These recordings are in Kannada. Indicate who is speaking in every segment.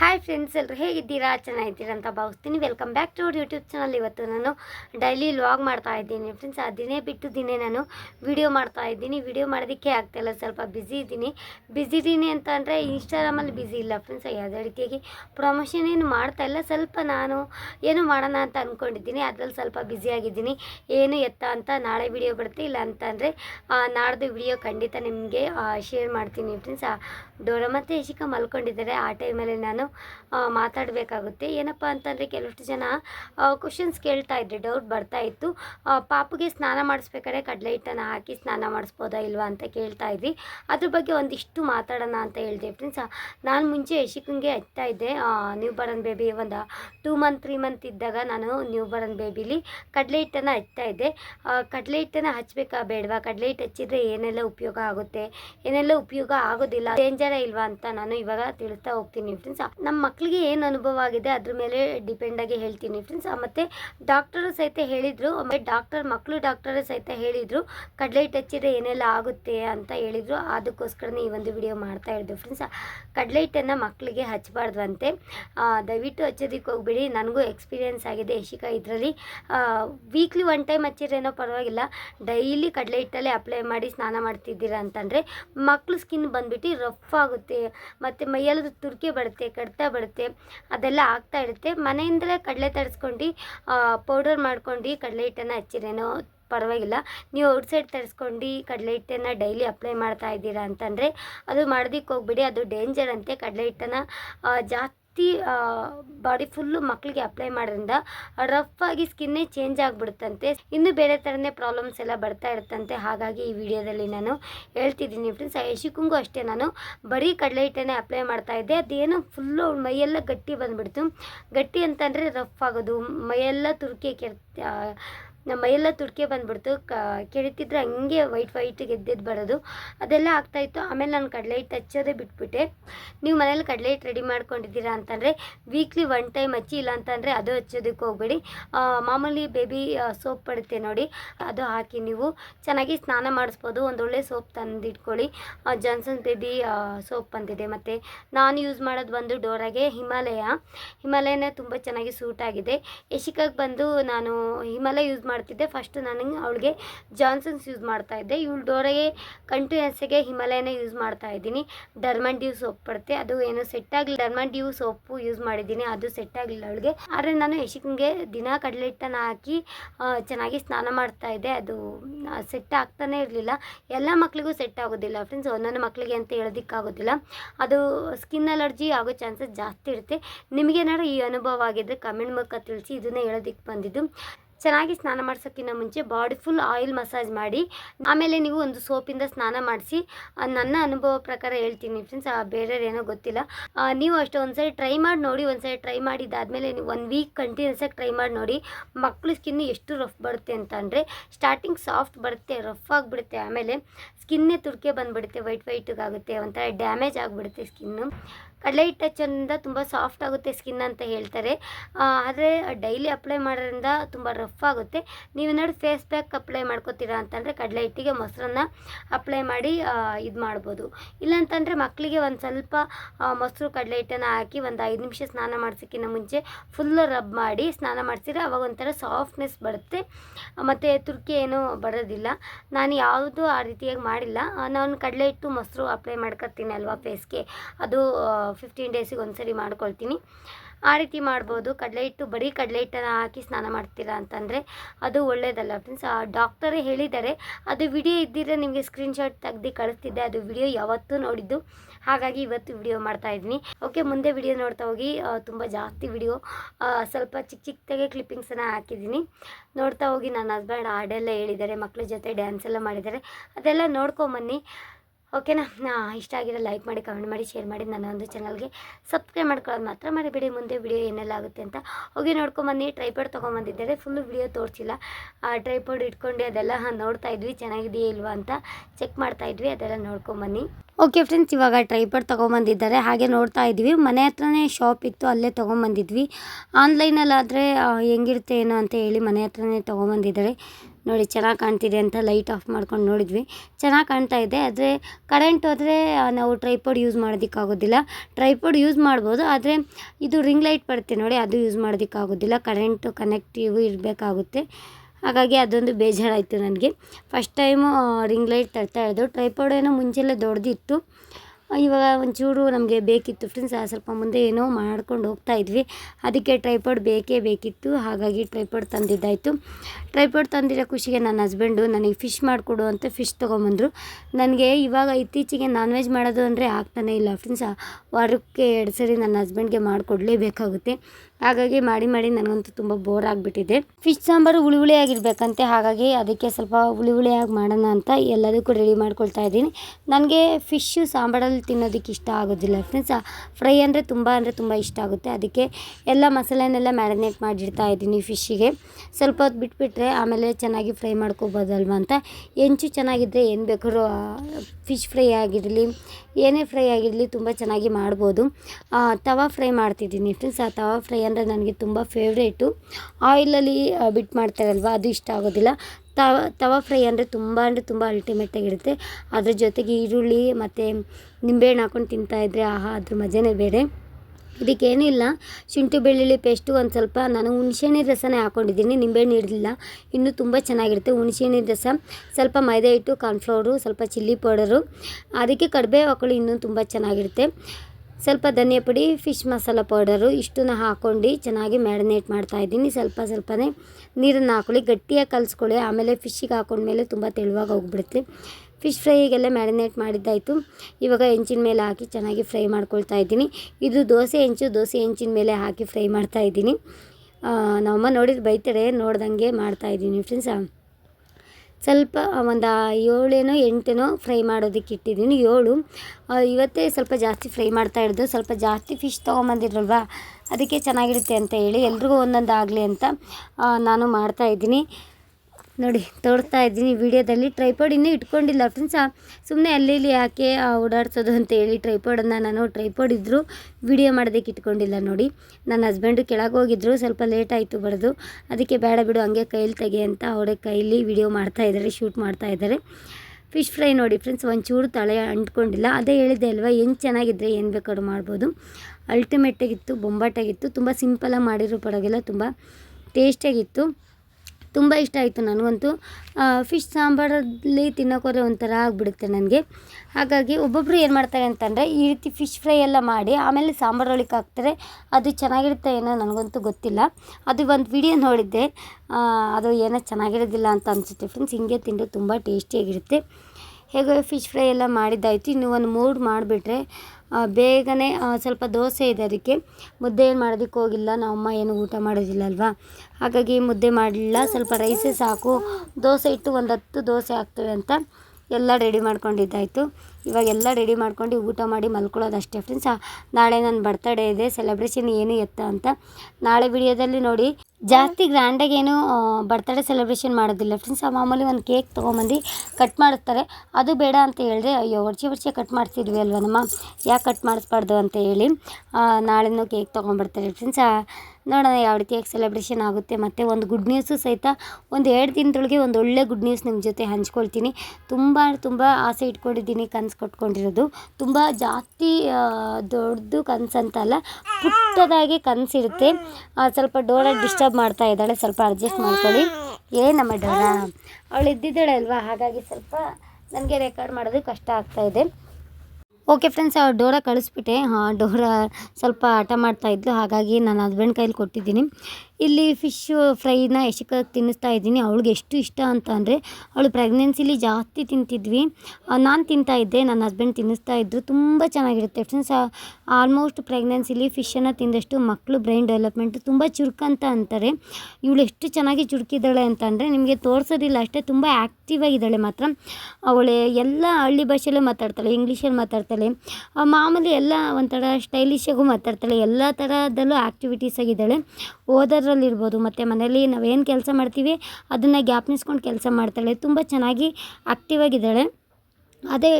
Speaker 1: ಹಾಯ್ ಫ್ರೆಂಡ್ಸ್ ಎಲ್ಲರೂ ಹೇಗಿದ್ದೀರಾ? ಚೆನ್ನಾಗಿದ್ದೀರಾ ಅಂತ ಭಾವಿಸ್ತೀನಿ. Welcome back to our YouTube channel ಇವತ್ತು ನಾನು ಡೈಲಿ ವ್ಲಾಗ್ ಮಾಡ್ತಾ ಇದ್ದೀನಿ ಫ್ರೆಂಡ್ಸ್ ಆ ದಿನೇ ಬಿಟ್ಟು ದಿನೇ ನಾನು ವಿಡಿಯೋ ಮಾಡ್ತಾ ಇದ್ದೀನಿ. ವಿಡಿಯೋ ಮಾಡೋದಕ್ಕೆ ಆಗ್ತಾಯಿಲ್ಲ ಸ್ವಲ್ಪ ಬ್ಯುಸಿ ಇದ್ದೀನಿ. ಬ್ಯುಸಿ ಇದ್ದೀನಿ ಅಂತ ಅಂದರೆ ಇನ್ಸ್ಟಾಗ್ರಾಮಲ್ಲಿ ಬ್ಯುಸಿ ಇಲ್ಲ ಫ್ರೆಂಡ್ಸ್ ಯಾವುದೇ ರೀತಿಯಾಗಿ ಪ್ರಮೋಷನ್ ಏನು ಮಾಡ್ತಾ ಇಲ್ಲ. ಸ್ವಲ್ಪ ನಾನು ಏನು ಮಾಡೋಣ ಅಂತ ಅಂದ್ಕೊಂಡಿದ್ದೀನಿ ಅದರಲ್ಲಿ ಸ್ವಲ್ಪ ಆಗಿದ್ದೀನಿ. ಏನು ಎತ್ತ ಅಂತ ನಾಳೆ ವಿಡಿಯೋ ಬರುತ್ತೆ. ಇಲ್ಲ ಅಂತಂದರೆ ನಾಡ್ದು ವಿಡಿಯೋ ಖಂಡಿತ ನಿಮಗೆ ಶೇರ್ ಮಾಡ್ತೀನಿ ಫ್ರೆಂಡ್ಸ್ ಡೋರ ಮತ್ತು ಯಶಿಕ ಮಲ್ಕೊಂಡಿದ್ದಾರೆ. ಆ ಟೈಮಲ್ಲಿ ನಾನು ಮಾತಾಡಬೇಕಾಗುತ್ತೆ. ಏನಪ್ಪ ಅಂತಂದರೆ ಕೆಲವಷ್ಟು ಜನ ಕ್ವಶನ್ಸ್ ಕೇಳ್ತಾ ಇದ್ರೆ ಡೌಟ್ ಬರ್ತಾ ಇತ್ತು. ಪಾಪುಗೆ ಸ್ನಾನ ಮಾಡಿಸ್ಬೇಕಾದ್ರೆ ಕಡಲೆ ಹಿಟ್ಟನ್ನು ಹಾಕಿ ಸ್ನಾನ ಮಾಡಿಸ್ಬೋದಾ ಇಲ್ವಾ ಅಂತ ಕೇಳ್ತಾ ಇದ್ವಿ. ಅದ್ರ ಬಗ್ಗೆ ಒಂದಿಷ್ಟು ಮಾತಾಡೋಣ ಅಂತ ಹೇಳಿದೆ ಫ್ರೆಂಡ್ಸ್ ನಾನು ಮುಂಚೆ ಯಶಿಕಂಗೆ ಹಚ್ತಾ ಇದ್ದೆ. ನ್ಯೂ ಬರ್ನ್ ಬೇಬಿ ಒಂದು ಟೂ ಮಂತ್ ತ್ರೀ ಮಂತ್ ಇದ್ದಾಗ ನಾನು ನ್ಯೂ ಬರ್ನ್ ಬೇಬಿಲಿ ಕಡಲೆ ಹಿಟ್ಟನ್ನು ಹಚ್ತಾ ಇದ್ದೆ. ಕಡಲೆ ಹಿಟ್ಟನ್ನು ಹಚ್ಚಬೇಕಾ ಬೇಡವಾ? ಕಡಲೆ ಹಿಟ್ಟು ಹಚ್ಚಿದ್ರೆ ಏನೆಲ್ಲ ಉಪಯೋಗ ಆಗುತ್ತೆ? ಏನೆಲ್ಲ ಉಪಯೋಗ ಆಗೋದಿಲ್ಲ? ಡೇಂಜರ ಇಲ್ವಾ ಅಂತ ನಾನು ಇವಾಗ ತಿಳಿಸ್ತಾ ಹೋಗ್ತೀನಿ ಫ್ರೆಂಡ್ಸ್ ನಮ್ಮ ಮಕ್ಕಳಿಗೆ ಏನು ಅನುಭವ ಆಗಿದೆ ಅದ್ರ ಮೇಲೆ ಡಿಪೆಂಡ್ ಆಗಿ ಹೇಳ್ತೀನಿ ಫ್ರೆಂಡ್ಸ್ ಮತ್ತೆ ಡಾಕ್ಟರ್ ಸಹಿತ ಹೇಳಿದ್ರು, ಆಮೇಲೆ ಡಾಕ್ಟರ್ ಮಕ್ಕಳು ಡಾಕ್ಟರ್ ಸಹಿತ ಹೇಳಿದ್ರು, ಕಡಲೆ ಹಿಟ್ಟು ಹಚ್ಚಿದ್ರೆ ಏನೆಲ್ಲ ಆಗುತ್ತೆ ಅಂತ ಹೇಳಿದ್ರು. ಅದಕ್ಕೋಸ್ಕರನೇ ಈ ಒಂದು ವಿಡಿಯೋ ಮಾಡ್ತಾ ಇದ್ದೆ ಫ್ರೆಂಡ್ಸ್ ಕಡಲೆ ಹಿಟ್ಟನ್ನು ಮಕ್ಕಳಿಗೆ ಹಚ್ಚಬಾರ್ದು ಅಂತೆ ದಯವಿಟ್ಟು ಹಚ್ಚೋದಕ್ಕೆ ಹೋಗ್ಬೇಡಿ. ನನಗೂ ಎಕ್ಸ್ಪೀರಿಯೆನ್ಸ್ ಆಗಿದೆ ಯಶಿಕಾ ಇದರಲ್ಲಿ. ವೀಕ್ಲಿ ಒನ್ ಟೈಮ್ ಹಚ್ಚಿದ್ರೇನೋ ಪರವಾಗಿಲ್ಲ. ಡೈಲಿ ಕಡಲೆ ಹಿಟ್ಟಲ್ಲೇ ಅಪ್ಲೈ ಮಾಡಿ ಸ್ನಾನ ಮಾಡ್ತಿದ್ದೀರಾ ಅಂತಂದರೆ ಮಕ್ಕಳು ಸ್ಕಿನ್ ಬಂದುಬಿಟ್ಟು ರಫ್ ಆಗುತ್ತೆ. ಮತ್ತು ಮೈಯಲ್ಲಿ ತುರ್ಕೆ ಬರುತ್ತೆ ಕಡ್ತ ಬರುತ್ತೆ, ಅದೆಲ್ಲ ಆಗ್ತಾ ಇರುತ್ತೆ. ಮನೆಯಿಂದಲೇ ಕಡಲೆ ತರಿಸ್ಕೊಂಡು ಪೌಡರ್ ಮಾಡ್ಕೊಂಡು ಕಡಲೆ ಹಿಟ್ಟನ್ನು ಹಚ್ಚಿರೇನೋ ಪರವಾಗಿಲ್ಲ. ನೀವು ಔಟ್ಸೈಡ್ ತರಿಸ್ಕೊಂಡು ಕಡಲೆ ಹಿಟ್ಟನ್ನು ಡೈಲಿ ಅಪ್ಲೈ ಮಾಡ್ತಾ ಇದ್ದೀರಾ ಅಂತಂದರೆ, ಅದು ಮಾಡೋದಕ್ಕೆ ಹೋಗ್ಬಿಡಿ. ಅದು ಡೇಂಜರ್ ಅಂತೆ. ಕಡಲೆ ಹಿಟ್ಟನ್ನು ಜಾಸ್ತಿ ಬಾಡಿ ಫುಲ್ಲು ಮಕ್ಕಳಿಗೆ ಅಪ್ಲೈ ಮಾಡೋದ್ರಿಂದ ರಫ್ ಆಗಿ ಸ್ಕಿನ್ನೇ ಚೇಂಜ್ ಆಗಿಬಿಡುತ್ತಂತೆ. ಇನ್ನೂ ಬೇರೆ ಥರನೇ ಪ್ರಾಬ್ಲಮ್ಸ್ ಎಲ್ಲ ಬರ್ತಾ ಇರುತ್ತಂತೆ. ಹಾಗಾಗಿ ಈ ವಿಡಿಯೋದಲ್ಲಿ ನಾನು ಹೇಳ್ತಿದ್ದೀನಿ ಫ್ರೆಂಡ್ಸ್ ಯಶಿಕುಂಗು ಅಷ್ಟೇ. ನಾನು ಬರೀ ಕಡಲೆ ಹಿಟ್ಟನ್ನೇ ಅಪ್ಲೈ ಮಾಡ್ತಾ ಇದ್ದೆ. ಅದೇನೋ ಫುಲ್ಲು ಮೈಯೆಲ್ಲ ಗಟ್ಟಿ ಬಂದುಬಿಡ್ತು. ಗಟ್ಟಿ ಅಂತಂದರೆ ರಫ್ ಆಗೋದು. ಮೈಯೆಲ್ಲ ತುರುಕಿ ಕೆರ್ ನಮ್ಮ ಮೈಯೆಲ್ಲ ತುರ್ಕೆ ಬಂದ್ಬಿಡ್ತು. ಕ, ಕೆಡಿತಿದ್ರೆ ಹಂಗೆ ವೈಟ್ ವೈಟ್ ಗೆದ್ದೆದ್ದು ಬರೋದು. ಅದೆಲ್ಲ ಆಗ್ತಾಯಿತ್ತು ಆಮೇಲೆ ನಾನು ಕಡಲೆ ಹಿಟ್ಟು ಹಚ್ಚೋದೇ ಬಿಟ್ಬಿಟ್ಟೆ. ನೀವು ಮನೇಲಿ ಕಡಲೆ ಹಿಟ್ಟು ರೆಡಿ ಮಾಡ್ಕೊಂಡಿದ್ದೀರಾ ಅಂತಂದರೆ ವೀಕ್ಲಿ ಒನ್ ಟೈಮ್ ಹಚ್ಚಿ, ಇಲ್ಲ ಅಂತಂದರೆ ಅದು ಹಚ್ಚೋದಕ್ಕೆ ಹೋಗಬೇಡಿ. ಮಾಮೂಲಿ ಬೇಬಿ ಸೋಪ್ ಬರುತ್ತೆ ನೋಡಿ. ಅದು ಹಾಕಿ ನೀವು ಚೆನ್ನಾಗಿ ಸ್ನಾನ ಮಾಡಿಸ್ಬೋದು. ಒಂದೊಳ್ಳೆ ಸೋಪ್ ತಂದಿಟ್ಕೊಳ್ಳಿ. ಜಾನ್ಸನ್ ಬೇಬಿ ಸೋಪ್ ಬಂದಿದೆ. ಮತ್ತು ನಾನು ಯೂಸ್ ಮಾಡೋದು ಬಂದು ಡೋರಾಗೆ ಹಿಮಾಲಯ. ಹಿಮಾಲಯನೇ ತುಂಬ ಚೆನ್ನಾಗಿ ಸೂಟ್ ಆಗಿದೆ. ಯಶಿಕಾಗೆ ಬಂದು ನಾನು ಹಿಮಾಲಯ ಯೂಸ್ ಮಾಡ್ತಿದ್ದೆ. ಫಸ್ಟ್ ನನಗೆ ಅವಳಿಗೆ ಜಾನ್ಸನ್ಸ್ ಯೂಸ್ ಮಾಡ್ತಾ ಇದ್ದೆ. ಇವಳು ಡೋರೆಗೆ ಕಂಟಿನ್ಯೂಸ್ಗೆ ಹಿಮಾಲಯನೇ ಯೂಸ್ ಮಾಡ್ತಾ ಇದ್ದೀನಿ. ಡರ್ಮನ್ ಡ್ಯೂ ಸೋಪ್ ಬರುತ್ತೆ ಅದು ಏನು ಸೆಟ್ ಆಗಲಿಲ್ಲ ಡರ್ಮನ್ ಡ್ಯೂ ಸೋಪು ಯೂಸ್ ಮಾಡಿದ್ದೀನಿ. ಅದು ಸೆಟ್ ಆಗಲಿಲ್ಲ ಅವಳಿಗೆ. ಆದರೆ ನಾನು ಯಶಿಕಂಗೆ ದಿನ ಕಡಲೆ ಹಿಟ್ಟನ್ನು ಹಾಕಿ ಚೆನ್ನಾಗಿ ಸ್ನಾನ ಮಾಡ್ತಾ ಇದ್ದೆ. ಅದು ಸೆಟ್ ಆಗ್ತಾನೆ ಇರಲಿಲ್ಲ. ಎಲ್ಲ ಮಕ್ಕಳಿಗೂ ಸೆಟ್ ಆಗೋದಿಲ್ಲ ಫ್ರೆಂಡ್ಸ್ ಒಂದೊಂದು ಮಕ್ಕಳಿಗೆ ಅಂತ ಹೇಳೋದಕ್ಕಾಗೋದಿಲ್ಲ. ಅದು ಸ್ಕಿನ್ ಅಲರ್ಜಿ ಆಗೋ ಚಾನ್ಸಸ್ ಜಾಸ್ತಿ ಇರುತ್ತೆ. ನಿಮಗೇನಾದ್ರು ಈ ಅನುಭವ ಆಗಿದ್ದರೆ ಕಮೆಂಟ್ ಮೂಲಕ ತಿಳಿಸಿ. ಇದನ್ನೇ ಹೇಳೋದಕ್ಕೆ ಬಂದಿದ್ದು. ಚೆನ್ನಾಗಿ ಸ್ನಾನ ಮಾಡ್ಸೋಕ್ಕಿಂತ ಮುಂಚೆ ಬಾಡಿ ಫುಲ್ ಆಯಿಲ್ ಮಸಾಜ್ ಮಾಡಿ, ಆಮೇಲೆ ನೀವು ಒಂದು ಸೋಪಿಂದ ಸ್ನಾನ ಮಾಡಿಸಿ ನನ್ನ ಅನುಭವ ಪ್ರಕಾರ ಹೇಳ್ತೀನಿ ಫ್ರೆಂಡ್ಸ್ ಬೇರೆ ಏನೋ ಗೊತ್ತಿಲ್ಲ. ನೀವು ಅಷ್ಟೇ ಒಂದ್ಸರಿ ಟ್ರೈ ಮಾಡಿ ನೋಡಿ, ಒಂದ್ಸರಿ ಟ್ರೈ ಮಾಡಿದ್ದಾದಮೇಲೆ ನೀವು ಒಂದು ವೀಕ್ ಕಂಟಿನ್ಯೂಸ್ ಆಗಿ ಟ್ರೈ ಮಾಡಿ ನೋಡಿ ಮಕ್ಕಳು ಸ್ಕಿನ್ ಎಷ್ಟು ರಫ್ ಬರುತ್ತೆ ಅಂತ ಅಂದರೆ ಸ್ಟಾರ್ಟಿಂಗ್ ಸಾಫ್ಟ್ ಬರುತ್ತೆ ರಫ್ ಆಗಿಬಿಡುತ್ತೆ, ಆಮೇಲೆ ಸ್ಕಿನ್ನೇ ತುರ್ಕೆ ಬಂದುಬಿಡುತ್ತೆ ವೈಟ್ ವೈಟಿಗಾಗುತ್ತೆ ಒಂಥರ ಡ್ಯಾಮೇಜ್ ಆಗಿಬಿಡುತ್ತೆ ಸ್ಕಿನ್ನು ಕಡಲೆ ಹಿಟ್ಟು ಹಚ್ಚೋದ್ರಿಂದ ತುಂಬ ಸಾಫ್ಟ್ ಆಗುತ್ತೆ ಸ್ಕಿನ್ ಅಂತ ಹೇಳ್ತಾರೆ. ಆದರೆ ಡೈಲಿ ಅಪ್ಲೈ ಮಾಡೋದ್ರಿಂದ ತುಂಬ ರಫ್ ಆಗುತ್ತೆ. ನೀವೇನಾದ್ರು ಫೇಸ್ ಪ್ಯಾಕ್ ಅಪ್ಲೈ ಮಾಡ್ಕೋತೀರಾ ಅಂತಂದರೆ ಕಡಲೆ ಹಿಟ್ಟಿಗೆ ಮೊಸರನ್ನ ಅಪ್ಲೈ ಮಾಡಿ ಇದು ಮಾಡ್ಬೋದು. ಇಲ್ಲಾಂತಂದರೆ ಮಕ್ಕಳಿಗೆ ಒಂದು ಸ್ವಲ್ಪ ಮೊಸರು ಕಡಲೆ ಹಿಟ್ಟನ್ನು ಹಾಕಿ ಒಂದು ಐದು ನಿಮಿಷ ಸ್ನಾನ ಮಾಡಿಸೋಕ್ಕಿಂತ ಮುಂಚೆ ಫುಲ್ಲು ರಬ್ ಮಾಡಿ ಸ್ನಾನ ಮಾಡಿಸಿದ್ರೆ ಅವಾಗ ಒಂಥರ ಸಾಫ್ಟ್ನೆಸ್ ಬರುತ್ತೆ. ಮತ್ತು ತುರ್ಕಿ ಏನೂ ಬರೋದಿಲ್ಲ. ನಾನು ಯಾವುದೂ ಆ ರೀತಿಯಾಗಿ ಮಾಡಿಲ್ಲ. ನಾನು ಕಡಲೆ ಹಿಟ್ಟು, ಮೊಸರು ಅಪ್ಲೈ ಮಾಡ್ಕೊತೀನಿ ಅಲ್ವಾ ಫೇಸ್ಗೆ ಅದು ಫಿಫ್ಟೀನ್ ಡೇಸಿಗೆ ಒಂದ್ಸರಿ ಮಾಡ್ಕೊಳ್ತೀನಿ. ಆ ರೀತಿ ಮಾಡ್ಬೋದು. ಕಡಲೆ ಹಿಟ್ಟು, ಬರೀ ಕಡಲೆ ಹಿಟ್ಟನ್ನು ಹಾಕಿ ಸ್ನಾನ ಮಾಡ್ತೀರಾ ಅಂತಂದರೆ ಅದು ಒಳ್ಳೆಯದಲ್ಲ ಫ್ರೆಂಡ್ಸ್ ಆ ಡಾಕ್ಟರೇ ಹೇಳಿದ್ದಾರೆ, ಅದು ವಿಡಿಯೋ ಇದ್ದಿದ್ರೆ ನಿಮಗೆ ಸ್ಕ್ರೀನ್ಶಾಟ್ ತೆಗ್ದು ಕಳಿಸ್ತಿದ್ದೆ. ಅದು ವಿಡಿಯೋ ಯಾವತ್ತೂ ನೋಡಿದ್ದು. ಹಾಗಾಗಿ ಇವತ್ತು ವಿಡಿಯೋ ಮಾಡ್ತಾ ಇದ್ದೀನಿ. ಓಕೆ ಮುಂದೆ ವಿಡಿಯೋ ನೋಡ್ತಾ ಹೋಗಿ. ತುಂಬ ಜಾಸ್ತಿ ವಿಡಿಯೋ ಸ್ವಲ್ಪ ಚಿಕ್ಕ ಚಿಕ್ಕದಾಗೆ ಕ್ಲಿಪ್ಪಿಂಗ್ಸನ್ನು ಹಾಕಿದ್ದೀನಿ. ನೋಡ್ತಾ ಹೋಗಿ ನನ್ನ ಹಸ್ಬೆಂಡ್ ಹಾಡೆಲ್ಲ ಹೇಳಿದ್ದಾರೆ. ಮಕ್ಕಳ ಜೊತೆ ಡ್ಯಾನ್ಸ್ ಎಲ್ಲ ಮಾಡಿದ್ದಾರೆ. ಅದೆಲ್ಲ ನೋಡ್ಕೊಂಬನ್ನಿ. ಓಕೆನಾ? ಇಷ್ಟ ಆಗಿರೋ ಲೈಕ್ ಮಾಡಿ ಕಮೆಂಟ್ ಮಾಡಿ ಶೇರ್ ಮಾಡಿ ನನ್ನ ಒಂದು ಚಾನಲ್ಗೆ ಸಬ್ಸ್ಕ್ರೈಬ್ ಮಾಡ್ಕೊಳ್ಳೋದು ಮಾತ್ರ ಮರಿಬೇಡಿ. ಮುಂದೆ ವಿಡಿಯೋ ಏನೆಲ್ಲ ಆಗುತ್ತೆ ಅಂತ ಹೋಗಿ ನೋಡ್ಕೊಂಬನ್ನಿ. ಟ್ರೈಪಾಡ್ ತೊಗೊಂಬಂದಿದ್ದಾರೆ ಫುಲ್ಲು ವಿಡಿಯೋ ತೋರಿಸಿಲ್ಲ. ಆ ಟ್ರೈಪಾಡ್ ಇಟ್ಕೊಂಡು ಅದೆಲ್ಲ ನೋಡ್ತಾ ಇದ್ವಿ. ಚೆನ್ನಾಗಿದೆಯೇ ಇಲ್ವಾ ಅಂತ ಚೆಕ್ ಮಾಡ್ತಾ ಇದ್ವಿ. ಅದೆಲ್ಲ ನೋಡ್ಕೊಂಬನ್ನಿ. ಓಕೆ ಫ್ರೆಂಡ್ಸ್ ಇವಾಗ ಟ್ರೈಪಾಡ್ ತೊಗೊಂಬಂದಿದ್ದಾರೆ. ಹಾಗೆ ನೋಡ್ತಾ ಇದ್ವಿ. ಮನೆ ಹತ್ರನೇ ಶಾಪ್ ಇತ್ತು. ಅಲ್ಲೇ ತೊಗೊಂಬಂದಿದ್ವಿ. ಆನ್ಲೈನಲ್ಲಾದರೆ ಹೆಂಗಿರುತ್ತೆ ಏನೋ ಅಂತ ಹೇಳಿ ಮನೆ ಹತ್ರನೇ ತೊಗೊಂಬಂದಿದ್ದಾರೆ. ನೋಡಿ ಚೆನ್ನಾಗಿ ಕಾಣ್ತಿದೆ ಅಂತ ಲೈಟ್ ಆಫ್ ಮಾಡ್ಕೊಂಡು ನೋಡಿದ್ವಿ. ಚೆನ್ನಾಗಿ ಕಾಣ್ತಾ ಇದೆ. ಆದರೆ ಕರೆಂಟ್ ಹೋದರೆ ನಾವು ಟ್ರೈಪಾಡ್ ಯೂಸ್ ಮಾಡೋದಕ್ಕಾಗೋದಿಲ್ಲ. ಟ್ರೈಪಾಡ್ ಯೂಸ್ ಮಾಡ್ಬೋದು, ಆದರೆ ಇದು ರಿಂಗ್ ಲೈಟ್ ಬರುತ್ತೆ ನೋಡಿ, ಅದು ಯೂಸ್ ಮಾಡೋದಕ್ಕಾಗೋದಿಲ್ಲ. ಕರೆಂಟು ಕನೆಕ್ಟಿವ್ ಇರಬೇಕಾಗುತ್ತೆ. ಹಾಗಾಗಿ ಅದೊಂದು ಬೇಜಾರಾಯಿತು ನನಗೆ. ಫಸ್ಟ್ ಟೈಮು ರಿಂಗ್ ಲೈಟ್ ತರ್ತಾ ಇದ್ದು ಟ್ರೈಪಾಡ್ ಏನೋ ಮುಂಚೆಲ್ಲ ದೊಡ್ಡದಿತ್ತು ಇವಾಗ ಒಂಚೂರು ನಮಗೆ ಬೇಕಿತ್ತು ಫ್ರೆಂಡ್ಸ್ ಸ್ವಲ್ಪ ಮುಂದೆ ಏನೋ ಮಾಡ್ಕೊಂಡು ಹೋಗ್ತಾ ಇದ್ವಿ. ಅದಕ್ಕೆ ಟ್ರೈಪಾಡ್ ಬೇಕೇ ಬೇಕಿತ್ತು. ಹಾಗಾಗಿ ಟ್ರೈಪಾಡ್ ತಂದಿದ್ದಾಯಿತು. ಟ್ರೈಪಾಡ್ ತಂದಿರೋ ಖುಷಿಗೆ ನನ್ನ ಹಸ್ಬೆಂಡು ನನಗೆ ಫಿಶ್ ಮಾಡಿಕೊಡು ಅಂತ ಫಿಶ್ ತೊಗೊಂಬಂದರು. ನನಗೆ ಇವಾಗ ಇತ್ತೀಚೆಗೆ ನಾನ್ ವೆಜ್ ಮಾಡೋದು ಅಂದರೆ ಆಗ್ತಾನೇ ಇಲ್ಲ ಫ್ರೆಂಡ್ಸ್ ವಾರಕ್ಕೆ ಎರಡು ಸರಿ ನನ್ನ ಹಸ್ಬೆಂಡ್ಗೆ ಮಾಡಿಕೊಡ್ಲೇಬೇಕಾಗುತ್ತೆ. ಹಾಗಾಗಿ ಮಾಡಿ ಮಾಡಿ ನನಗಂತೂ ತುಂಬ ಬೋರ್ ಆಗಿಬಿಟ್ಟಿದೆ. ಫಿಶ್ ಸಾಂಬಾರು ಹುಳಿ ಹುಳಿಯಾಗಿರ್ಬೇಕಂತೆ ಹಾಗಾಗಿ ಅದಕ್ಕೆ ಸ್ವಲ್ಪ ಹುಳಿ ಹುಳಿಯಾಗಿ ಮಾಡೋಣ ಅಂತ ಎಲ್ಲದಕ್ಕೂ ರೆಡಿ ಮಾಡ್ಕೊಳ್ತಾ ಇದ್ದೀನಿ. ನನಗೆ ಫಿಶ್ಶು ಸಾಂಬಾರಲ್ಲಿ ತಿನ್ನೋದಕ್ಕೆ ಇಷ್ಟ ಆಗೋದಿಲ್ಲ ಫ್ರೆಂಡ್ಸ್ ಫ್ರೈ ಅಂದರೆ ತುಂಬ ಅಂದರೆ ತುಂಬ ಇಷ್ಟ ಆಗುತ್ತೆ. ಅದಕ್ಕೆ ಎಲ್ಲ ಮಸಾಲೆನೆಲ್ಲ ಮ್ಯಾರಿನೇಟ್ ಮಾಡಿಡ್ತಾ ಇದ್ದೀನಿ ಫಿಶ್ಶಿಗೆ ಸ್ವಲ್ಪ ಹೊತ್ತು ಬಿಟ್ಬಿಟ್ರೆ ಆಮೇಲೆ ಚೆನ್ನಾಗಿ ಫ್ರೈ ಮಾಡ್ಕೋಬೋದಲ್ವ ಅಂತ. ಹೆಂಚು ಚೆನ್ನಾಗಿದ್ದರೆ ಏನು ಬೇಕಾದ್ರೂ ಫಿಶ್ ಫ್ರೈ ಆಗಿರಲಿ, ಏನೇ ಫ್ರೈ ಆಗಿರಲಿ ತುಂಬ ಚೆನ್ನಾಗಿ ಮಾಡ್ಬೋದು. ತವಾ ಫ್ರೈ ಮಾಡ್ತಿದ್ದೀನಿ ಫ್ರೆಂಡ್ಸ್ ಆ ತವಾ ಫ್ರೈ ಅಂದರೆ ನನಗೆ ತುಂಬ ಫೇವ್ರೇಟು. ಆಯಿಲಲ್ಲಿ ಬಿಟ್ಟು ಮಾಡ್ತಾರಲ್ವ, ಅದು ಇಷ್ಟ ಆಗೋದಿಲ್ಲ. ತವ, ತವಾ ಫ್ರೈ ಅಂದರೆ ತುಂಬ ಅಂದರೆ ತುಂಬ ಅಲ್ಟಿಮೇಟಾಗಿರುತ್ತೆ ಅದ್ರ ಜೊತೆಗೆ ಈರುಳ್ಳಿ, ಮತ್ತು ನಿಂಬೆಹಣ್ಣು ಹಾಕೊಂಡು ತಿಂತಾಯಿದ್ರೆ ಆಹಾ, ಅದ್ರ ಮಜನೇ ಬೇರೆ. ಇದಕ್ಕೇನಿಲ್ಲ, ಶುಂಠಿ ಬೆಳ್ಳುಳ್ಳಿ ಪೇಸ್ಟು ಒಂದು ಸ್ವಲ್ಪ, ನಾನು ಹುಣಸೆಹಣ್ಣಿನ ರಸನೇ ಹಾಕ್ಕೊಂಡಿದ್ದೀನಿ ನಿಂಬೆಹಣ್ಣು ಇರಲಿಲ್ಲ. ಇನ್ನೂ ತುಂಬ ಚೆನ್ನಾಗಿರುತ್ತೆ ಹುಣಸೆಹಣ್ಣಿನ ರಸ. ಸ್ವಲ್ಪ ಮೈದಾ ಹಿಟ್ಟು ಕಾರ್ನ್ಫ್ಲವರು ಸ್ವಲ್ಪ ಚಿಲ್ಲಿ ಪೌಡರು ಅದಕ್ಕೆ ಕಡಿಮೆ ಹಾಕೊಳ್ಳಿ, ಇನ್ನೂ ತುಂಬ ಚೆನ್ನಾಗಿರುತ್ತೆ. ಸ್ವಲ್ಪ ಧನಿಯಾ ಪುಡಿ ಫಿಶ್ ಮಸಾಲ ಪೌಡರು ಇಷ್ಟನ್ನ ಹಾಕ್ಕೊಂಡು ಚೆನ್ನಾಗಿ ಮ್ಯಾರಿನೇಟ್ ಮಾಡ್ತಾ ಇದ್ದೀನಿ. ಸ್ವಲ್ಪ ಸ್ವಲ್ಪನೇ ನೀರನ್ನು ಹಾಕೊಳ್ಳಿ. ಗಟ್ಟಿಯಾಗಿ ಕಲಿಸ್ಕೊಳ್ಳಿ. ಆಮೇಲೆ ಫಿಶ್ಶಿಗೆ ಹಾಕೊಂಡ್ಮೇಲೆ ತುಂಬ ತೆಳುವಾಗಿ ಹೋಗ್ಬಿಡುತ್ತೆ. ಫಿಶ್ ಫ್ರೈಗೆಲ್ಲ ಮ್ಯಾರಿನೇಟ್ ಮಾಡಿದ್ದಾಯಿತು. ಇವಾಗ ಹೆಂಚಿನ ಮೇಲೆ ಹಾಕಿ ಚೆನ್ನಾಗಿ ಫ್ರೈ ಮಾಡ್ಕೊಳ್ತಾ ಇದ್ದೀನಿ. ಇದು ದೋಸೆ ಹೆಂಚು. ದೋಸೆ ಹೆಂಚಿನ ಮೇಲೆ ಹಾಕಿ ಫ್ರೈ ಮಾಡ್ತಾ ಆ, ನಮ್ಮಮ್ಮ ನೋಡಿದ್ರೆ ಬೈತಾರೆ. ನೋಡ್ದಂಗೆ ಮಾಡ್ತಾ ಇದ್ದೀನಿ ಫ್ರೆಂಡ್ಸ್ ಸ್ವಲ್ಪ ಒಂದು ಏಳೇನೋ, ಎಂಟೇನೋ ಫ್ರೈ ಮಾಡೋದಕ್ಕೆ ಇಟ್ಟಿದ್ದೀನಿ. ಏಳು ಇವತ್ತೇ ಸ್ವಲ್ಪ ಜಾಸ್ತಿ ಫ್ರೈ ಮಾಡ್ತಾ ಇರೋದು. ಸ್ವಲ್ಪ ಜಾಸ್ತಿ ಫಿಶ್ ತೊಗೊಂಬಂದಿರಲ್ವಾ ಅದಕ್ಕೆ ಚೆನ್ನಾಗಿರುತ್ತೆ ಅಂತ ಹೇಳಿ ಎಲ್ರಿಗೂ ಒಂದೊಂದು ಆಗಲಿ ಅಂತ ನಾನು ಮಾಡ್ತಾ ಇದ್ದೀನಿ. ನೋಡಿ, ತೋರ್ತಾ ಇದ್ದೀನಿ ವಿಡಿಯೋದಲ್ಲಿ. ಟ್ರೈಪಾಡ್ ಇನ್ನೂ ಇಟ್ಕೊಂಡಿಲ್ಲ ಫ್ರೆಂಡ್ಸ್ ಸುಮ್ಮನೆ ಅಲ್ಲಿ ಇಲ್ಲಿ ಯಾಕೆ ಓಡಾಡ್ಸೋದು ಅಂತ ಹೇಳಿ ಟ್ರೈಪಾಡನ್ನು ನಾನು ಟ್ರೈಪಾಡ್ ಇದ್ದರೂ ವಿಡಿಯೋ ಮಾಡೋದಕ್ಕೆ ಇಟ್ಕೊಂಡಿಲ್ಲ ನೋಡಿ. ನನ್ನ ಹಸ್ಬೆಂಡು ಕೆಳಗೆ ಹೋಗಿದ್ರು, ಸ್ವಲ್ಪ ಲೇಟ್ ಆಯಿತು ಬರೋದು. ಅದಕ್ಕೆ ಬೇಡ ಬಿಡು, ಹಂಗೆ ಕೈಲಿ ತೆಗೆ ಅಂತ ಅವರೇ ಕೈಲಿ ವಿಡಿಯೋ ಮಾಡ್ತಾ ಇದ್ದಾರೆ ಶೂಟ್ ಮಾಡ್ತಾ ಇದ್ದಾರೆ. ಫಿಶ್ ಫ್ರೈ ನೋಡಿ ಫ್ರೆಂಡ್ಸ್ ಒಂಚೂರು ತಲೆ ಅಂಟ್ಕೊಂಡಿಲ್ಲ. ಅದೇ ಹೇಳಿದೆ ಅಲ್ವಾ ಹೆಂಗೆ ಚೆನ್ನಾಗಿದ್ದರೆ ಏನು ಬೇಕಾದ್ರೂ ಮಾಡ್ಬೋದು. ಅಲ್ಟಿಮೇಟಾಗಿತ್ತು ಬೊಂಬಾಟಾಗಿತ್ತು ತುಂಬ ಸಿಂಪಲಾಗಿ ಮಾಡಿರೋ ಪರವಾಗಿಲ್ಲ, ತುಂಬ ಟೇಸ್ಟಿಯಾಗಿತ್ತು ತುಂಬ ಇಷ್ಟ ಆಯಿತು ನನಗಂತೂ. ಫಿಶ್ ಸಾಂಬಾರಲ್ಲಿ ತಿನ್ನೋಕೋದ್ರೆ ಒಂಥರ ಆಗಿಬಿಡುತ್ತೆ ನನಗೆ. ಹಾಗಾಗಿ ಒಬ್ಬೊಬ್ಬರು ಏನು ಮಾಡ್ತಾರೆ ಅಂತಂದರೆ ಈ ರೀತಿ ಫಿಶ್ ಫ್ರೈ ಎಲ್ಲ ಮಾಡಿ ಆಮೇಲೆ ಸಾಂಬಾರು ಒಳಗೆ ಹಾಕ್ತಾರೆ. ಅದು ಚೆನ್ನಾಗಿರುತ್ತೆ ಏನೋ ನನಗಂತೂ ಗೊತ್ತಿಲ್ಲ. ಅದು ಒಂದು ವಿಡಿಯೋ ನೋಡಿದ್ದೆ. ಅದು ಏನೋ ಚೆನ್ನಾಗಿರೋದಿಲ್ಲ ಅಂತ ಅನಿಸುತ್ತೆ ಫ್ರೆಂಡ್ಸ್ ಹಿಂಗೆ ತಿಂದರೆ ತುಂಬ ಟೇಸ್ಟಿಯಾಗಿರುತ್ತೆ ಹೇಗೋ ಫಿಶ್ ಫ್ರೈ ಎಲ್ಲ ಮಾಡಿದ್ದಾಯಿತು. ಇನ್ನು ಒಂದು ಮೂರು ಮಾಡಿಬಿಟ್ರೆ ಬೇಗನೆ ಸ್ವಲ್ಪ ದೋಸೆ ಇದೆ ಅದಕ್ಕೆ. ಮುದ್ದೆ ಏನು ಮಾಡೋದಕ್ಕೆ ಹೋಗಿಲ್ಲ, ನಮ್ಮಮ್ಮ ಏನು ಊಟ ಮಾಡೋದಿಲ್ಲ ಅಲ್ವಾ? ಹಾಗಾಗಿ ಮುದ್ದೆ ಮಾಡಲಿಲ್ಲ, ಸ್ವಲ್ಪ ರೈಸೇ ಸಾಕು. ದೋಸೆ ಇಟ್ಟು ಒಂದು ಹತ್ತು ದೋಸೆ ಹಾಕ್ತೇವೆ ಅಂತ ಎಲ್ಲ ರೆಡಿ ಮಾಡ್ಕೊಂಡಿದ್ದಾಯಿತು. ಇವಾಗ ಎಲ್ಲ ರೆಡಿ ಮಾಡ್ಕೊಂಡು ಊಟ ಮಾಡಿ ಮಲ್ಕೊಳ್ಳೋದು ಅಷ್ಟೇ ಫ್ರೆಂಡ್ಸ್ ನಾಳೆ ನನ್ನ ಬರ್ತಡೇ ಇದೆ ಸೆಲೆಬ್ರೇಷನ್ ಏನು ಎತ್ತ ಅಂತ. ನಾಳೆ ವಿಡಿಯೋದಲ್ಲಿ ನೋಡಿ. ಜಾಸ್ತಿ ಗ್ರ್ಯಾಂಡಾಗಿ ಏನು ಬರ್ತಡೇ ಸೆಲೆಬ್ರೇಷನ್ ಮಾಡೋದಿಲ್ಲ. ಫ್ರೆಂಡ್ಸ್ ಆ ಮಾಮೂಲಿ ಒಂದು ಕೇಕ್ ತೊಗೊಂಬಂದು ಕಟ್ ಮಾಡಿಸ್ತಾರೆ. ಅದು ಬೇಡ ಅಂತ ಹೇಳಿದ್ರೆ, ಅಯ್ಯೋ, ವರ್ಷ ವರ್ಷ ಕಟ್ ಮಾಡ್ತಿದ್ವಿ ಅಲ್ವನಮ್ಮ ಯಾಕೆ ಕಟ್ ಮಾಡಿಸ್ಬಾರ್ದು? ಅಂತ ಹೇಳಿ ನಾಳೆನೂ ಕೇಕ್ ತೊಗೊಂಬರ್ತಾರೆ ಫ್ರೆಂಡ್ಸ್ ನೋಡೋಣ ಯಾವ ರೀತಿಯಾಗಿ ಸೆಲೆಬ್ರೇಷನ್ ಆಗುತ್ತೆ. ಮತ್ತು ಒಂದು ಗುಡ್ ನ್ಯೂಸು ಸಹಿತ ಒಂದು ಎರಡು ದಿನದೊಳಗೆ ಒಂದು ಒಳ್ಳೆ ಗುಡ್ ನ್ಯೂಸ್ ನಿಮ್ಮ ಜೊತೆ ಹಂಚ್ಕೊಳ್ತೀನಿ. ತುಂಬ ತುಂಬ ಆಸೆ ಇಟ್ಕೊಂಡಿದ್ದೀನಿ ಕನ್ಸು ಕಟ್ಕೊಂಡಿರೋದು. ತುಂಬ ಜಾಸ್ತಿ ದೊಡ್ಡದು ಕನಸು ಅಂತ ಅಲ್ಲ ಪುಟ್ಟದಾಗಿ ಕನಸಿರುತ್ತೆ ಸ್ವಲ್ಪ ಡೋರ ಡಿಸ್ಟರ್ಬ್ ಮಾಡ್ತಾ ಇದ್ದಾಳೆ, ಸ್ವಲ್ಪ ಅಡ್ಜಸ್ಟ್ ಮಾಡ್ಕೊಳ್ಳಿ. ಏನಮ್ಮ ಡೋರ? ಅವಳು ಇದ್ದಿದ್ದಾಳೆ ಅಲ್ವಾ? ಹಾಗಾಗಿ ಸ್ವಲ್ಪ ನನಗೆ ರೆಕಾರ್ಡ್ ಮಾಡೋದು ಕಷ್ಟ ಆಗ್ತಾ ಇದೆ. ಓಕೆ ಫ್ರೆಂಡ್ಸ್ ಆ ಡೋರ ಕಳಿಸ್ಬಿಟ್ಟೆ. ಡೋರ ಸ್ವಲ್ಪ ಆಟ ಮಾಡ್ತಾ ಇದ್ಲು. ಹಾಗಾಗಿ ನಾನು ಹಸ್ಬೆಂಡ್ ಕೈಲಿ ಕೊಟ್ಟಿದ್ದೀನಿ. ಇಲ್ಲಿ ಫಿಶ್ಶು ಫ್ರೈನ ಯಶಕ್ಕೆ ತಿನ್ನಿಸ್ತಾ ಇದ್ದೀನಿ. ಅವಳಿಗೆ ಎಷ್ಟು ಇಷ್ಟ ಅಂತ ಅಂದರೆ, ಅವಳು ಪ್ರೆಗ್ನೆನ್ಸಿಲಿ ಜಾಸ್ತಿ ತಿಂತಿದ್ವಿ. ನಾನು ತಿಂತಾ ಇದ್ದೆ. ನನ್ನ ಹಸ್ಬೆಂಡ್ ತಿನ್ನಿಸ್ತಾ ಇದ್ದರು ತುಂಬ ಚೆನ್ನಾಗಿರುತ್ತೆ. ಫ್ರೆಂಡ್ಸ್ ಆಲ್ಮೋಸ್ಟ್ ಪ್ರೆಗ್ನೆನ್ಸಿಲಿ ಫಿಶನ್ನು ತಿಂದಷ್ಟು ಮಕ್ಕಳು ಬ್ರೈನ್ ಡೆವಲಪ್ಮೆಂಟ್ ತುಂಬ ಚುರುಕಂತ ಅಂತಾರೆ. ಇವಳು ಎಷ್ಟು ಚೆನ್ನಾಗಿ ಚುರುಕಿದ್ದಾಳೆ ಅಂತಂದರೆ ನಿಮಗೆ ತೋರಿಸೋದಿಲ್ಲ ಅಷ್ಟೇ, ತುಂಬ ಆ್ಯಕ್ಟಿವ್ ಆಗಿದ್ದಾಳೆ ಮಾತ್ರ. ಅವಳೆ ಎಲ್ಲ ಹಳ್ಳಿ ಭಾಷೆಯಲ್ಲೂ ಮಾತಾಡ್ತಾಳೆ ಇಂಗ್ಲೀಷಲ್ಲಿ ಮಾತಾಡ್ತಾಳೆ. ಮಾಮೂಲಿ ಎಲ್ಲ ಒಂಥರ ಸ್ಟೈಲಿಶಾಗೂ ಮಾತಾಡ್ತಾಳೆ. ಎಲ್ಲ ಥರದಲ್ಲೂ ಆ್ಯಕ್ಟಿವಿಟೀಸ್ ಆಗಿದ್ದಾಳೆ. ಓದೋದ್ರಲ್ಲಿರ್ಬೋದು ಮತ್ತು ಮನೇಲಿ ನಾವೇನು ಕೆಲಸ ಮಾಡ್ತೀವಿ ಅದನ್ನು ಜ್ಞಾಪನಿಸ್ಕೊಂಡು ಕೆಲಸ ಮಾಡ್ತಾಳೆ. ತುಂಬ ಚೆನ್ನಾಗಿ ಆ್ಯಕ್ಟಿವ್ ಆಗಿದ್ದಾಳೆ. ಅದೇ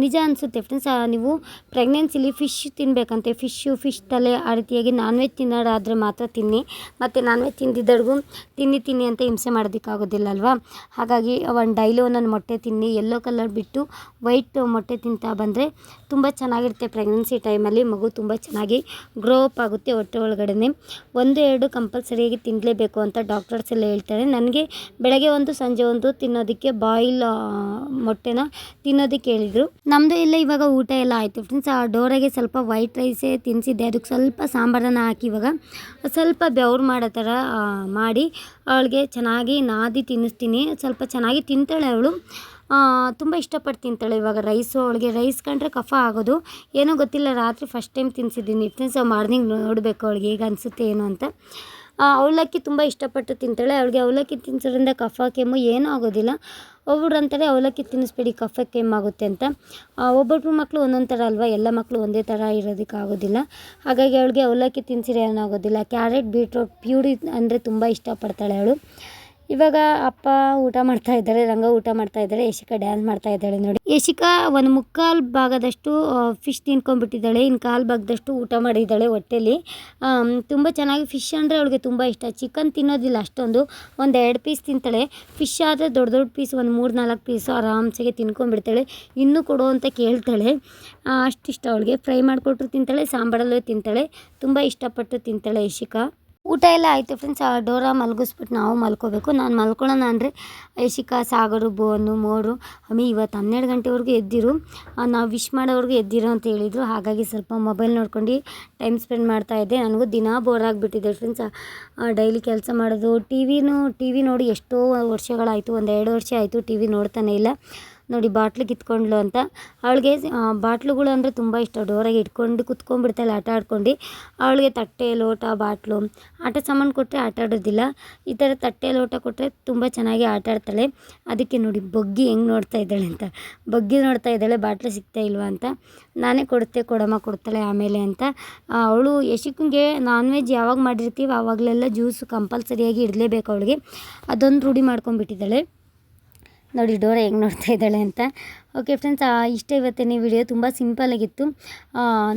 Speaker 1: ನಿಜ ಅನಿಸುತ್ತೆ. ಫ್ರೆಂಡ್ಸ್ ನೀವು ಪ್ರೆಗ್ನೆನ್ಸಿಲಿ ಫಿಶ್ ತಿನ್ನಬೇಕಂತೆ ಫಿಶ್ಶು ಫಿಶ್ ತಲೆ ಆ ರೀತಿಯಾಗಿ ನಾನ್ ವೆಜ್ ತಿನ್ನೋರಾದರೆ ಮಾತ್ರ ತಿನ್ನಿ. ಮತ್ತು ನಾನ್ ವೆಜ್ ತಿಂದಿದ್ದವ್ರಿಗೂ ತಿನ್ನಿ ತಿನ್ನಿ ಅಂತ ಹಿಂಸೆ ಮಾಡೋದಕ್ಕಾಗೋದಿಲ್ಲ ಅಲ್ವಾ? ಹಾಗಾಗಿ ಒಂದು ಡೈಲಿ ಒಂದೊಂದು ಮೊಟ್ಟೆ ತಿನ್ನಿ. ಯೆಲ್ಲೋ ಕಲರ್ ಬಿಟ್ಟು ವೈಟ್ ಮೊಟ್ಟೆ ತಿಂತಾ ಬಂದರೆ ತುಂಬ ಚೆನ್ನಾಗಿರುತ್ತೆ ಪ್ರೆಗ್ನೆನ್ಸಿ ಟೈಮಲ್ಲಿ ಮಗು ತುಂಬ ಚೆನ್ನಾಗಿ ಗ್ರೋ ಅಪ್ ಆಗುತ್ತೆ ಹೊಟ್ಟೆ ಒಳಗಡೆ ಒಂದು, ಎರಡು ಕಂಪಲ್ಸರಿಯಾಗಿ ತಿನ್ನಲೇಬೇಕು ಅಂತ ಡಾಕ್ಟರ್ಸ್ ಎಲ್ಲ ಹೇಳ್ತಾರೆ. ನನಗೆ ಬೆಳಗ್ಗೆ ಒಂದು, ಸಂಜೆ ಒಂದು ತಿನ್ನೋದಕ್ಕೆ ಬಾಯ್ಲ್ ಮೊಟ್ಟೆನ ತಿನ್ನೋದಕ್ಕೆ ಕೇಳಿದ್ರು. ನಮ್ಮದು ಇಲ್ಲ ಇವಾಗ ಊಟ ಎಲ್ಲ ಆಯಿತು ಫ್ರೆಂಡ್ಸ್ ಆ ಡೋರಾಗೆ ಸ್ವಲ್ಪ ವೈಟ್ ರೈಸೇ ತಿನ್ನಿಸಿದ್ದೆ ಅದಕ್ಕೆ ಸ್ವಲ್ಪ ಸಾಂಬಾರನ್ನು ಹಾಕಿ ಇವಾಗ ಸ್ವಲ್ಪ ಬೆವ್ರು ಮಾಡೋ ಥರ ಮಾಡಿ ಅವಳಿಗೆ ಚೆನ್ನಾಗಿ ನಾದಿ ತಿನ್ನಿಸ್ತೀನಿ. ಸ್ವಲ್ಪ ಚೆನ್ನಾಗಿ ತಿಂತಾಳೆ ಅವಳು. ತುಂಬ ಇಷ್ಟಪಟ್ಟು ತಿಂತಾಳೆ ಇವಾಗ ರೈಸು ಅವಳಿಗೆ ರೈಸ್ ಕಂಡ್ರೆ ಕಫ ಆಗೋದು. ಏನೋ ಗೊತ್ತಿಲ್ಲ, ರಾತ್ರಿ ಫಸ್ಟ್ ಟೈಮ್ ತಿನ್ನಿಸಿದ್ದೀನಿ ಫ್ರೆಂಡ್ಸ್ ಮಾರ್ನಿಂಗ್ ನೋಡಬೇಕು ಅವಳಿಗೆ. ಹೇಗೆ ಅನಿಸುತ್ತೆ ಏನು ಅಂತ. ಅವಲಕ್ಕಿ ತುಂಬ ಇಷ್ಟಪಟ್ಟು ತಿಂತಾಳೆ. ಅವಳಿಗೆ ಅವಲಕ್ಕಿ ತಿನ್ಸೋದ್ರಿಂದ ಕಫ, ಕೆಮ್ಮು ಏನೂ ಆಗೋದಿಲ್ಲ. ಒಬ್ಬರು ಅಂತಾರೆ ಅವಲಕ್ಕಿ ತಿನ್ನಿಸ್ಬೇಡಿ ಕಫ ಕೆಮ್ಮಾಗುತ್ತೆ ಅಂತ. ಒಬ್ಬೊಬ್ಬರು ಒಬ್ಬೊಬ್ರು ಮಕ್ಕಳು ಒಂದೊಂದು ಥರ ಅಲ್ವಾ? ಎಲ್ಲ ಮಕ್ಕಳು ಒಂದೇ ಥರ ಇರೋದಕ್ಕಾಗೋದಿಲ್ಲ ಹಾಗಾಗಿ ಅವಳಿಗೆ ಅವಲಕ್ಕಿ ತಿನ್ಸಿದ್ರೆ ಏನಾಗೋದಿಲ್ಲ. ಕ್ಯಾರೆಟ್, ಬೀಟ್ರೋಟ್, ಪ್ಯೂರಿ ಅಂದರೆ ತುಂಬ ಇಷ್ಟಪಡ್ತಾಳೆ ಅವಳು. ಇವಾಗ ಅಪ್ಪ ಊಟ ಮಾಡ್ತಾ ಇದ್ದಾರೆ, ರಂಗ ಊಟ ಮಾಡ್ತಾ ಇದ್ದಾರೆ, ಯಶಿಕಾ ಡ್ಯಾನ್ಸ್ ಮಾಡ್ತಾ ಇದ್ದಾಳೆ ನೋಡಿ. ಯಶಿಕಾ ಒಂದು ಮುಕ್ಕಾಲು ಭಾಗದಷ್ಟು ಫಿಶ್ ತಿನ್ಕೊಂಡ್ಬಿಟ್ಟಿದ್ದಾಳೆ ಇನ್ನು ಕಾಲು ಭಾಗದಷ್ಟು ಊಟ ಮಾಡಿದ್ದಾಳೆ ಹೊಟ್ಟೆಲಿ. ತುಂಬ ಚೆನ್ನಾಗಿ ಫಿಶ್ ಅಂದರೆ ಅವಳಿಗೆ ತುಂಬ ಇಷ್ಟ. ಚಿಕನ್ ತಿನ್ನೋದಿಲ್ಲ ಅಷ್ಟೊಂದು, ಒಂದು ಎರಡು ಪೀಸ್ ತಿಂತಾಳೆ. ಫಿಶ್ ಆದರೆ ದೊಡ್ಡ ದೊಡ್ಡ ಪೀಸ್ ಒಂದು ಮೂರು ನಾಲ್ಕು ಪೀಸು ಆರಾಮ್ಸೆಗೆ ತಿನ್ಕೊಂಡ್ಬಿಡ್ತಾಳೆ. ಇನ್ನೂ ಕೊಡು ಅಂತ ಕೇಳ್ತಾಳೆ. ಅಷ್ಟು ಅಷ್ಟಿಷ್ಟ ಅವಳಿಗೆ. ಫ್ರೈ ಮಾಡಿಕೊಟ್ರು ತಿಂತಾಳೆ, ಸಾಂಬಾರಲ್ಲೂ ತಿಂತಾಳೆ. ತುಂಬ ಇಷ್ಟಪಟ್ಟು ತಿಂತಾಳೆ ಯಶಿಕಾ. ಊಟ ಎಲ್ಲ ಆಯಿತು ಫ್ರೆಂಡ್ಸ್ ಆ ಡೋರ ಮಲಗಿಸ್ಬಿಟ್ಟು ನಾವು ಮಲ್ಕೋಬೇಕು. ನಾನು ಮಲ್ಕೊಳ್ಳೋಣ ಅಂದರೆ ಯಶಿಕಾ ಸಾಗರು ಬೋನು ಮೋರು ಅಮ್ಮಿ ಇವತ್ತು ಹನ್ನೆರಡು ಗಂಟೆವರೆಗೂ ಎದ್ದಿರು. ನಾವು ವಿಶ್ ಮಾಡೋವ್ರಿಗೂ ಎದ್ದಿರು ಅಂತ ಹೇಳಿದರು. ಹಾಗಾಗಿ ಸ್ವಲ್ಪ ಮೊಬೈಲ್ ನೋಡ್ಕೊಂಡು ಟೈಮ್ ಸ್ಪೆಂಡ್ ಮಾಡ್ತಾ ಇದ್ದೆ. ನನಗೂ ದಿನ ಬೋರ್ ಆಗಿಬಿಟ್ಟಿದೆ ಫ್ರೆಂಡ್ಸ್ ಡೈಲಿ ಕೆಲಸ ಮಾಡೋದು ಟಿ ವಿನೂ ಟಿ ವಿ ನೋಡಿ ಎಷ್ಟೋ ವರ್ಷಗಳಾಯಿತು, ಒಂದು ಎರಡು ವರ್ಷ ಆಯಿತು ಟಿ ವಿ ನೋಡ್ತಾನೆ ಇಲ್ಲ. ನೋಡಿ ಬಾಟ್ಲು ಕಿತ್ಕೊಂಡ್ಲು ಅಂತ. ಅವಳಿಗೆ ಬಾಟ್ಲುಗಳು ಅಂದರೆ ತುಂಬ ಇಷ್ಟ. ಡೋರಾಗಿ ಇಟ್ಕೊಂಡು ಕುತ್ಕೊಂಡ್ಬಿಡ್ತಾಳೆ ಆಟ ಆಡ್ಕೊಂಡು. ಅವಳಿಗೆ ತಟ್ಟೆ, ಲೋಟ, ಬಾಟ್ಲು, ಆಟ ಸಾಮಾನು ಕೊಟ್ಟರೆ ಆಟ ಆಡೋದಿಲ್ಲ. ಈ ಥರ ತಟ್ಟೆ, ಲೋಟ ಕೊಟ್ಟರೆ ತುಂಬ ಚೆನ್ನಾಗಿ ಆಟ ಆಡ್ತಾಳೆ. ಅದಕ್ಕೆ ನೋಡಿ ಬಗ್ಗಿ ಹೆಂಗೆ ನೋಡ್ತಾ ಇದ್ದಾಳೆ ಅಂತ. ಬಗ್ಗಿ ನೋಡ್ತಾ ಇದ್ದಾಳೆ, ಬಾಟ್ಲು ಸಿಗ್ತಾ ಇಲ್ವಾ ಅಂತ. ನಾನೇ ಕೊಡುತ್ತೆ, ಕೊಡಮ್ಮ ಕೊಡ್ತಾಳೆ ಆಮೇಲೆ ಅಂತ. ಅವಳು ಯಶಿಕ್ಗೆ ನಾನ್ ವೆಜ್ ಯಾವಾಗ ಮಾಡಿರ್ತೀವಿ ಆವಾಗಲೆಲ್ಲ ಜ್ಯೂಸು ಕಂಪಲ್ಸರಿಯಾಗಿ ಇಡಲೇಬೇಕು ಅವಳಿಗೆ. ಅದೊಂದು ರೂಢಿ ಮಾಡ್ಕೊಂಡ್ಬಿಟ್ಟಿದ್ದಾಳೆ. ನೋಡಿ, ಡೋರ ಹೆಂಗೆ ನೋಡ್ತಾ ಇದ್ದಾಳೆ ಅಂತ. ಓಕೆ ಫ್ರೆಂಡ್ಸ್ ಇಷ್ಟೇ ಇವತ್ತಿನ ವಿಡಿಯೋ ತುಂಬ ಸಿಂಪಲಾಗಿತ್ತು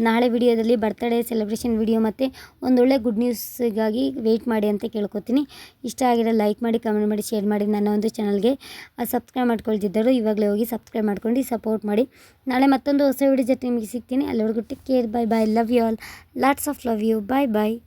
Speaker 1: ನಾಳೆ ವಿಡಿಯೋದಲ್ಲಿ ಬರ್ತ್ಡೇ ಸೆಲೆಬ್ರೇಷನ್ ವಿಡಿಯೋ ಮತ್ತು ಒಂದೊಳ್ಳೆ ಗುಡ್ ನ್ಯೂಸ್ಗಾಗಿ ವೆಯ್ಟ್ ಮಾಡಿ ಅಂತ ಕೇಳ್ಕೊತೀನಿ. ಇಷ್ಟ ಆಗಿರೋ ಲೈಕ್ ಮಾಡಿ ಕಮೆಂಟ್ ಮಾಡಿ ಶೇರ್ ಮಾಡಿ ನನ್ನ ಒಂದು ಚಾನಲ್ಗೆ ಸಬ್ಸ್ಕ್ರೈಬ್ ಮಾಡ್ಕೊಳ್ತಿದ್ದರು ಇವಾಗಲೇ ಹೋಗಿ ಸಬ್ಸ್ಕ್ರೈಬ್ ಮಾಡ್ಕೊಂಡು ಸಪೋರ್ಟ್ ಮಾಡಿ. ನಾಳೆ ಮತ್ತೊಂದು ಹೊಸ ವಿಡಿಯೋ ಜೊತೆ ನಿಮಗೆ ಸಿಗ್ತೀನಿ. ಅಲ್ಲಿವರೆಗೂ take care bye bye love you all lots of love you bye bye